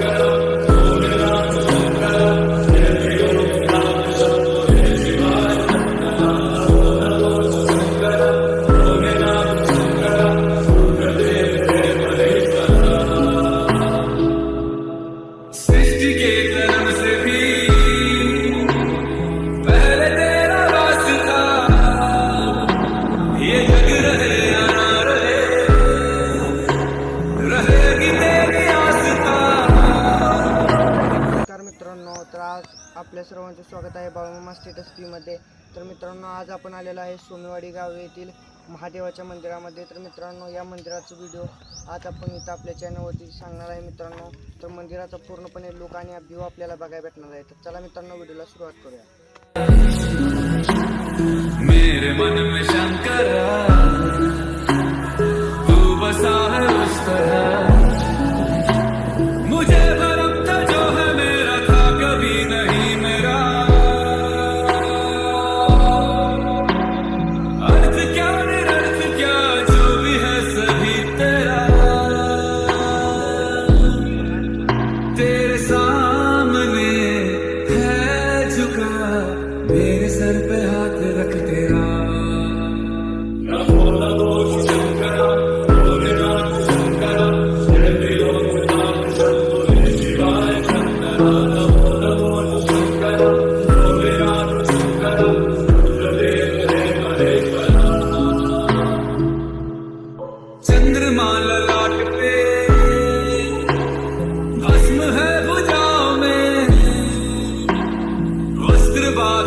Good. आपल्या सर्वांचे स्वागत आहे. बाळूमा स्टेटसमध्ये तर मित्रांनो आज आपण आलेलो आहे सोमेवाडी गाव येथील महादेवाच्या मंदिरामध्ये. तर मित्रांनो या मंदिराचा व्हिडिओ आज आपण इथं आपल्या चॅनलवरती सांगणार आहे मित्रांनो. तर मंदिराचा पूर्णपणे लोक आणि व्ह्यू आपल्याला बघायला भेटणार आहे. तर चला मित्रांनो व्हिडिओला सुरुवात करूया.